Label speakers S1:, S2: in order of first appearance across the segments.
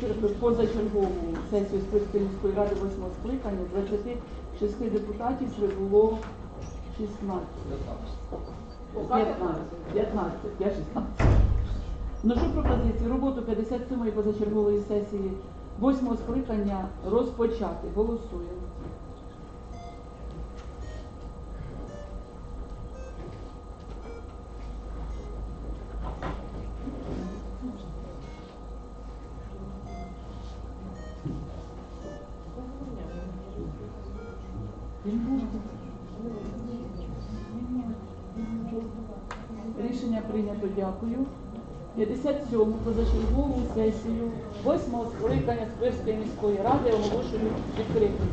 S1: чер- позачергову сесію Спирської міської ради 8 скликання 26 депутатів прибуло 16. 15. 15. Я 16. Вношу пропозицію роботу 57-ї позачергової сесії 8 скликання розпочати. Голосуємо. Рішення прийнято, дякую. 57-му позачергову сесію 8-го скликання Сквирської міської ради оголошую відкритою.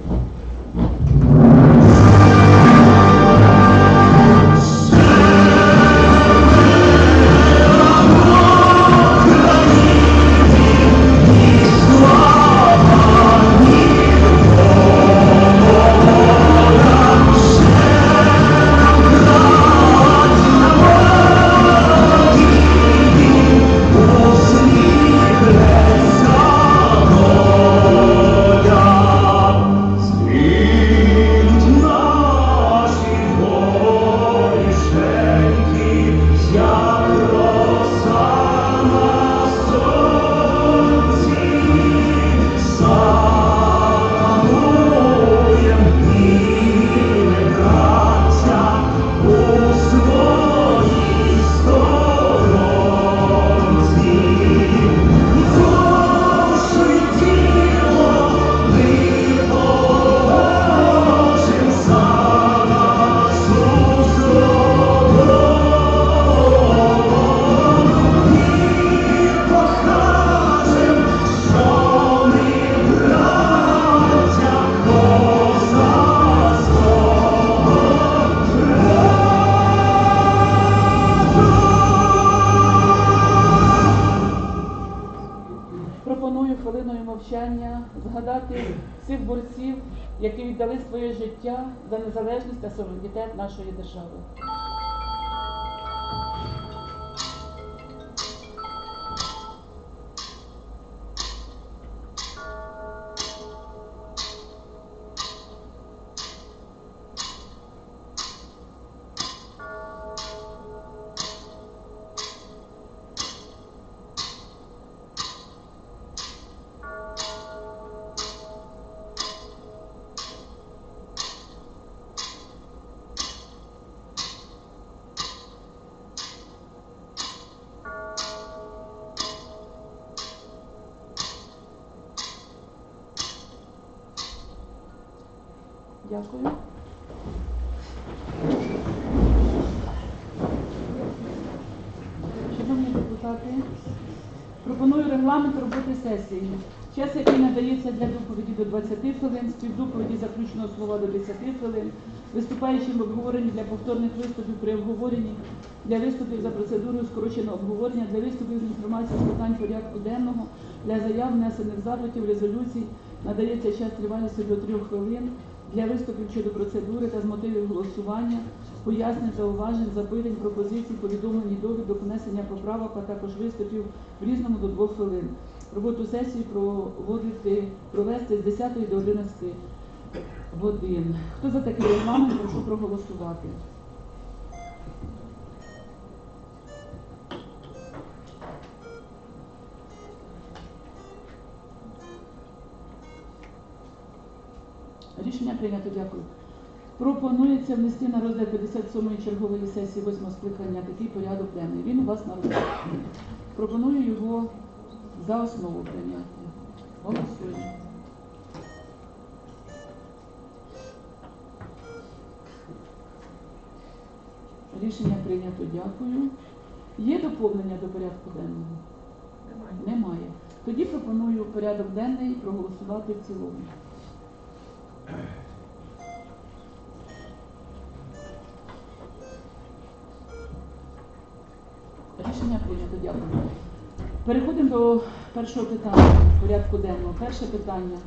S1: Пропоную хвилиною мовчання згадати всіх борців, які віддали своє життя за незалежність та суверенітет нашої держави. Дякую. Шановні депутати, пропоную регламент роботи сесії. Час, який надається для доповіді до 20 хвилин, співдоповіді заключного слова до 10 хвилин, виступаючим обговоренні для повторних виступів при обговоренні, для виступів за процедурою скороченого обговорення, для виступів з інформацією з питань порядку денного, для заяв, внесених запитів, резолюцій надається час тривалістю до 3 хвилин, для виступів щодо процедури та з мотивів голосування, пояснень, зауважень, запитань, пропозицій, повідомлень, довідок, внесення поправок, а також виступів в різному до 2 хвилин. Роботу сесії проводити, провести з 10 до 11 годин. Хто за такий регламент, прошу проголосувати. Рішення прийнято, дякую. Пропонується внести на розгляд 57-ї чергової сесії 8 скликання такий порядок денний. Він у вас на розгляді. Пропоную його за основу прийняти. Голосуємо. Рішення прийнято, дякую. Є доповнення до порядку денного? Немає. Тоді пропоную порядок денний проголосувати в цілому. Рішення прийнято, дякую. Переходимо до першого питання порядку денного. Перше питання.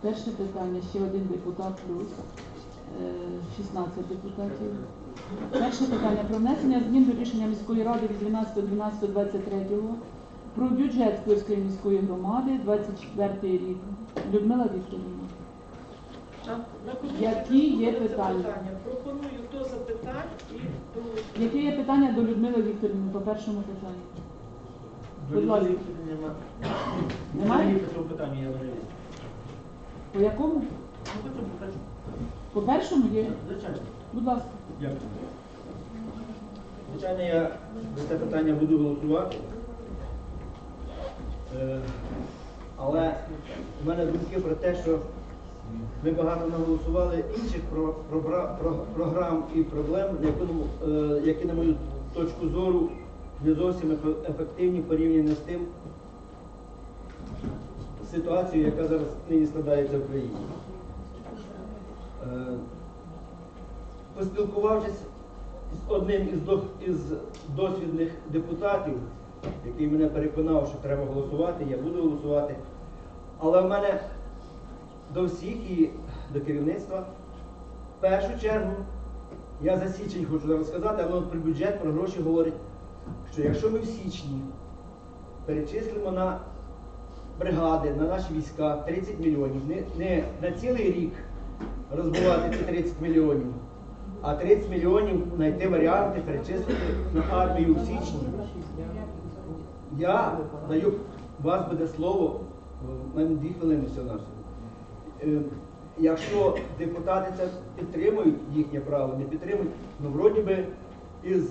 S1: Перше питання, ще один депутат плюс, е, 16 депутатів. Перше питання про внесення змін до рішення міської ради від 12.12.23 Про бюджет Київської міської громади 24 рік. Людмила Вікторівна. Які є питання?
S2: Пропоную до запитань і до
S1: Яке є питання до Людмили Вікторівни по першому питанню? Будь ласка.
S3: Нема.
S1: Немає?
S3: По цьому я не.
S1: По якому?
S3: Ну. По
S1: першому є.
S3: Звичайно.
S1: Будь ласка.
S3: Дякую. Звичайно, я за це питання буду голосувати. Е, Але в мене думки про те, що ми багато наголосували інших про, про, про, програм і проблем, е, які, на мою точку зору, не зовсім ефективні порівняно з тим ситуацією, яка зараз нині складається в країні. Е, Поспілкувавшись з одним із досвідних депутатів, який мене переконав, що треба голосувати, я буду голосувати. Але в мене до всіх і до керівництва в першу чергу я за січень хочу зараз сказати, але от про бюджет, про гроші говорить, що якщо ми в січні перечислимо на бригади, на наші війська 30 мільйонів, не, не на цілий рік розбивати ці 30 мільйонів, а 30 мільйонів знайти варіанти перечислити на армію в січні. Я даю, вас буде слово, в мене дві хвилини все на все. Е, Якщо депутати це підтримують, їхнє право, не підтримують, ну вроді би із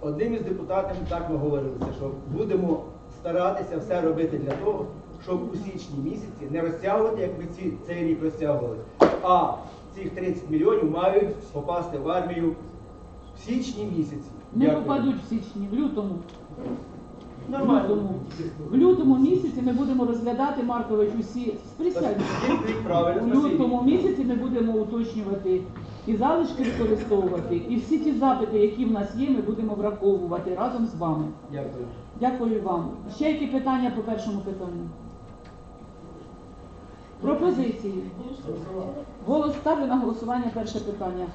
S3: одним із депутатів так ми говорилися, що будемо старатися все робити для того, щоб у січні місяці не розтягувати, як ми ці, цей рік розтягували, а цих 30 мільйонів мають попасти в армію в січні місяці.
S1: Не попадуть в січні, в лютому.
S3: Нормально.
S1: лютому. В лютому місяці ми будемо розглядати Маркович усі присядьте. У лютому місяці ми будемо уточнювати і залишки використовувати, і всі ті запити, які в нас є, ми будемо враховувати разом з вами.
S3: Дякую.
S1: Дякую вам. Ще які питання по першому питанню? Пропозиції. Голос ставлю на голосування перше питання.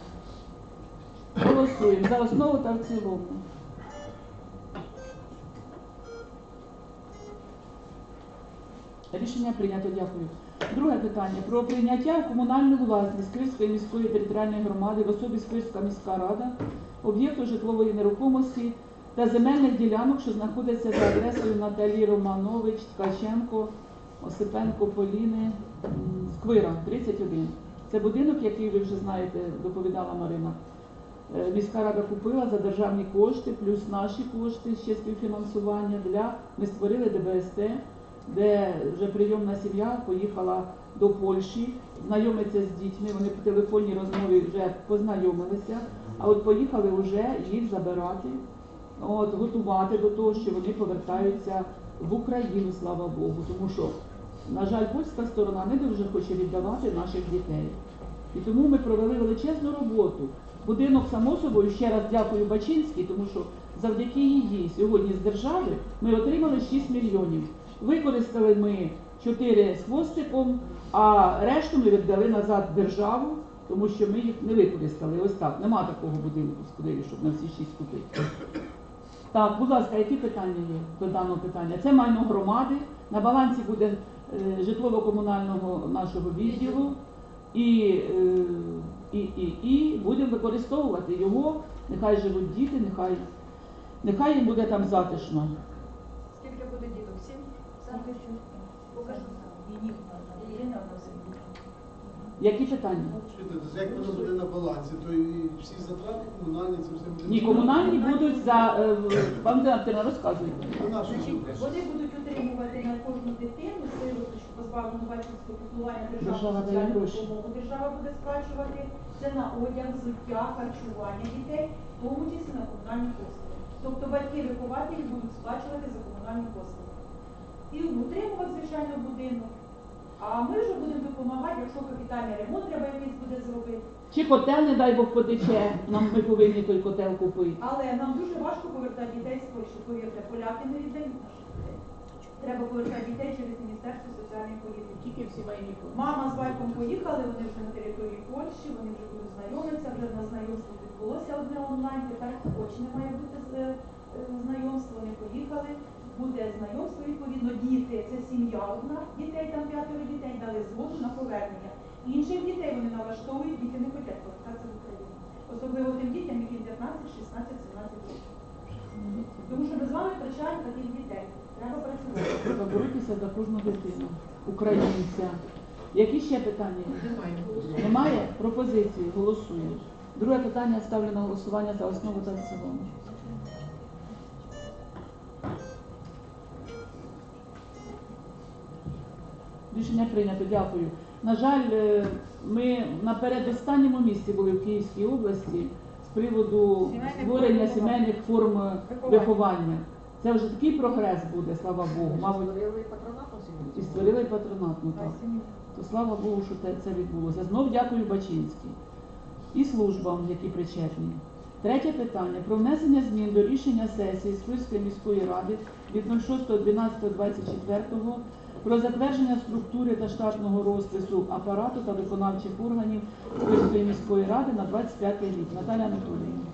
S1: Голосуємо за основу та в цілому. Рішення прийнято, дякую. Друге питання про прийняття в комунальну власність Київської міської територіальної громади в особі Сквирська міська рада об'єкту житлової нерухомості та земельних ділянок, що знаходяться за адресою Наталії Романович, Ткаченко, Осипенко, Поліни, Сквира, 31. Це будинок, який ви вже знаєте, доповідала Марина. Е, Міська рада купила за державні кошти, плюс наші кошти ще співфінансування для ми створили ДБСТ, де вже прийомна сім'я поїхала до Польщі, знайомиться з дітьми. Вони по телефонній розмові вже познайомилися, а от поїхали вже їх забирати, от готувати до того, що вони повертаються в Україну, слава Богу, тому що. На жаль, польська сторона не дуже хоче віддавати наших дітей. І тому ми провели величезну роботу. Будинок, само собою, ще раз дякую Бачинській, тому що завдяки її сьогодні з держави ми отримали 6 мільйонів. Використали ми 4 з хвостиком, а решту ми віддали назад державу, тому що ми їх не використали. Ось так. Нема такого будинку в Сквирі, щоб на всі 6 купити. Так, будь ласка, які питання є до даного питання? Це майно громади. На балансі буде е, житлово-комунального нашого відділу. І, е, і, і, і будемо використовувати його. Нехай живуть діти, нехай, нехай їм буде там затишно.
S4: Скільки буде діток? Сім? Покажу.
S1: Які питання?
S5: Чуєте, як воно буде на балансі, то і всі затрати комунальні, це все буде.
S1: Ні, комунальні будуть за е, пан Директор, розказуйте.
S5: Ну, що
S6: вони будуть отримувати на кожну дитину сироточку позбавлену батьківського піклування
S1: Держава
S6: державну соціальну допомогу. Держава буде сплачувати це на одяг, взуття, харчування дітей, в тому числі на комунальні послуги. Тобто батьки вихователі будуть сплачувати за комунальні послуги. І утримувати, звичайно, будинок. А ми вже будемо допомагати, якщо капітальний ремонт треба якийсь буде зробити.
S1: Чи котел, не дай Бог, потече, нам ми повинні той котел купити.
S6: Але нам дуже важко повертати дітей з Польщі. Повірте, поляки не віддають наших дітей. Треба повертати дітей через Міністерство соціальної політики.
S1: Тільки в сімейні
S6: Мама з батьком поїхали, вони вже на території Польщі, вони вже будуть знайомитися, вже на знайомство відбулося одне онлайн, тепер очне має бути е, знайомство, вони поїхали. Буде знайомство відповідно діти, це сім'я одна, дітей там п'ятеро дітей дали згоду на повернення. Інших дітей вони налаштовують, діти не хочуть повертатися в Україну. Особливо тим дітям, яким 15, 16, 17 років. Тому що ми з вами втрачаємо таких дітей. Треба працювати.
S1: Боротися за кожну дитину, українця. Які ще питання? є? Немає пропозиції? Голосуємо. Друге питання ставлю на голосування за основу та в цілому. Рішення прийнято, дякую. На жаль, е, ми на передостанньому місці були в Київській області з приводу створення сімейних форм е, виховання. Це вже такий прогрес буде, слава Богу. Мабуть, і створили патронат, ну так. То слава Богу, що це відбулося. Знов дякую Бачинській і службам, які причетні. Третє питання про внесення змін до рішення сесії Сквирської міської ради від 06.12.24 про затвердження структури та штатного розпису апарату та виконавчих органів Сквирської міської ради на 25 рік. Наталя Анатоліївна.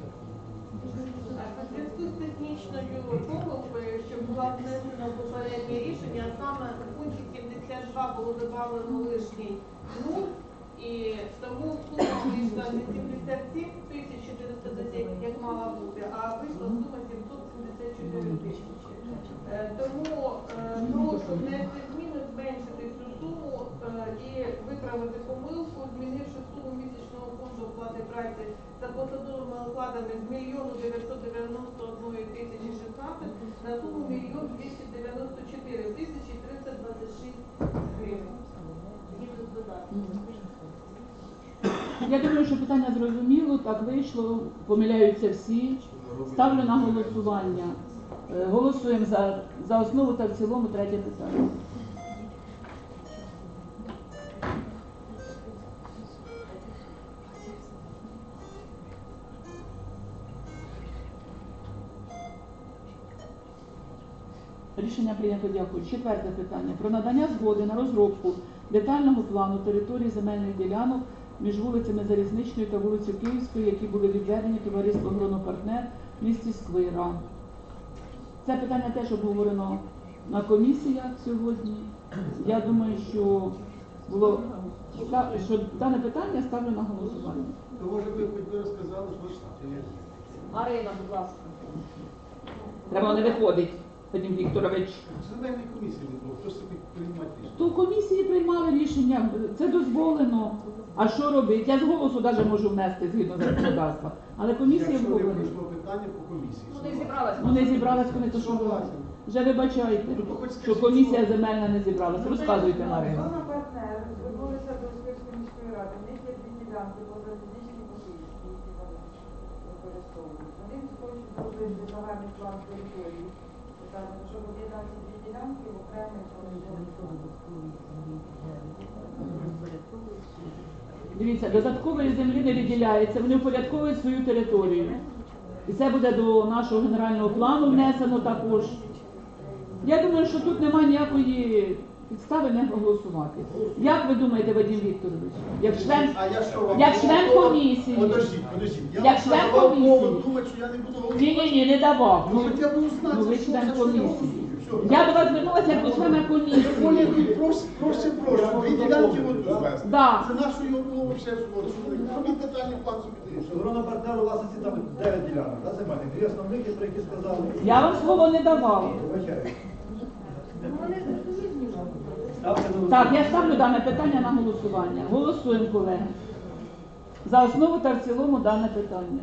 S2: Зв'язку з технічною помилкою, що була внесена в попереднє рішення, саме у пункті 72 було додано лишній нуль, і тому сума вийшла не 77 тисяч 410, як мала бути, а вийшла сума 774 тисячі. Е, Тому е, прошу внести зміни, зменшити цю суму е, і виправити помилку, змінивши суму місячного фонду оплати праці за посадовими окладами з мільйону 991 тисячі 16 на суму мільйон 294 тисячі 326 гривень.
S1: Я думаю, що питання зрозуміло, так вийшло, помиляються всі. Ставлю на голосування. Е, Голосуємо за, за основу та в цілому третє питання. Рішення прийнято, дякую. Четверте питання. Про надання згоди на розробку детального плану території земельних ділянок між вулицями Залізничною та вулицею Київською, які були відведені товариство «Гронопартнер» в місті Сквира. Це питання теж обговорено на комісіях сьогодні. Я думаю, що було що дане питання ставлю на голосування.
S5: То може ви хоч би розказали, що?
S4: Марина, будь ласка.
S1: Треба не виходить, Вадим Вікторович.
S5: Земельної комісії не було, хто собі приймати рішення?
S1: То комісії приймали рішення, це дозволено. А що робити? Я з голосу навіть можу внести згідно законодавства. Але комісія
S5: Якщо не
S1: обговорює.
S5: пройшло питання по комісії.
S4: Ну, не зібралась.
S1: Ну не зібралась вони, то що робити? Вже вибачайте, що комісія земельна не зібралась. Розказуйте, Марина.
S7: Зона партнер звернулися до Сквирської міської ради. У них є дві ділянки по залізничній по Київській, які вони використовують. Вони хочуть зробити загальний план території. Щоб об'єднати дві ділянки в окремий
S1: Дивіться, додаткової землі не виділяється, вони впорядковують свою територію. І це буде до нашого генерального плану внесено також. Я думаю, що тут немає ніякої підстави не проголосувати. Як ви думаєте, Вадим Вікторович? Як член
S5: А я що вам?
S1: як член комісії.
S5: Подождіть, подождіть. Я
S1: Як
S5: вам
S1: член
S5: давав
S1: комісії.
S5: повод думати, що я не буду голосувати.
S1: Ні, ні, ні, не давав.
S5: Ну,
S1: Ну,
S5: хоча б узнати,
S1: ну ви
S5: що
S1: член
S5: що я
S1: комісії.
S5: голосую. Все.
S1: Я до вас звернулася як до члена комісії.
S5: проще, проще, проще. Дві ділянки в одну звести.
S1: Да.
S5: Це нашої було взагалі згоду. Робіть детальний план собі
S3: Що
S5: дивіться.
S3: гронопартнеру власності там 9 ділянок, да, земельних? Дві основних, про які сказали.
S1: Я вам слово не давала.
S3: Вибачаю.
S4: Ну, Вони.
S1: Так, я ставлю дане питання на голосування. Голосуємо, колеги. За основу та в цілому дане питання.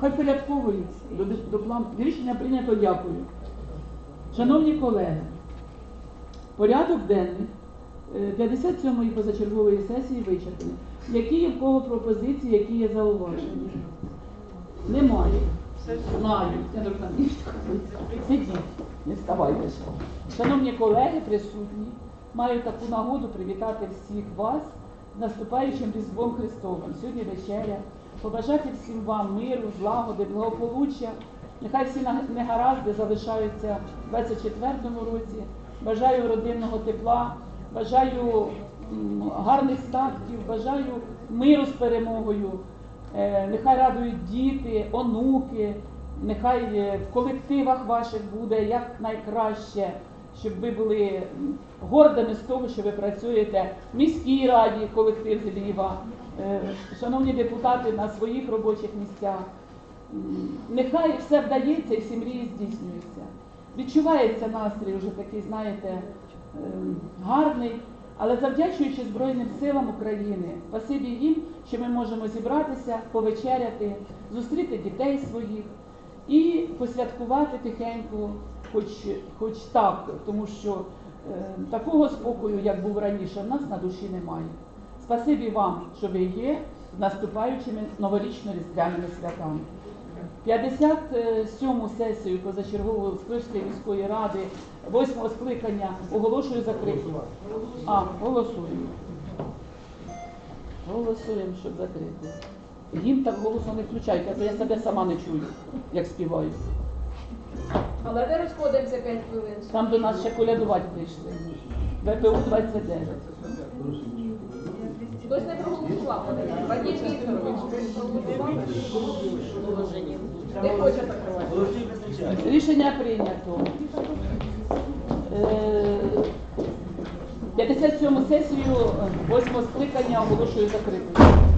S1: Хай порядковується до, до. Рішення прийнято, дякую. Шановні колеги, порядок денний е, 57-ї позачергової сесії вичерпаний. Які є в кого пропозиції, які є зауваження? Немає. Знаю, Сидіть, не вставайте ще. Шановні колеги, присутні, маю таку нагоду привітати всіх вас наступаючим Різдвом Христовим. Сьогодні вечеря. Побажати всім вам миру, злагоди, благополуччя. Нехай всі негаразди залишаються в 24-му році. Бажаю родинного тепла, бажаю гарних статків, бажаю миру з перемогою. Е, Нехай радують діти, онуки, нехай е, в колективах ваших буде як найкраще, щоб ви були гордими з того, що ви працюєте в міській раді, колектив з Львова, е, шановні депутати на своїх робочих місцях. Нехай все вдається і всі мрії здійснюються. Відчувається настрій вже такий, знаєте, ем, гарний, але завдячуючи Збройним силам України, спасибі їм, що ми можемо зібратися, повечеряти, зустріти дітей своїх і посвяткувати тихенько, хоч, хоч так, тому що е, такого спокою, як був раніше, в нас на душі немає. Спасибі вам, що ви є з наступаючими новорічно-різдвяними святами. 57-му сесію позачергової Сквирської міської ради, 8-го скликання оголошую закритою. А, голосуємо. Голосуємо, щоб закрити. Їм так голосно не включайте, а то я себе сама не чую, як співаю.
S4: Але не розходимося 5 хвилин.
S1: Там до нас ще колядувати прийшли. ВПУ 29.
S4: Хтось не проголосував. Вадим Вікторович. Не хоче закривати.
S1: Рішення прийнято. Е, 57 сесію 8 скликання оголошую закритою.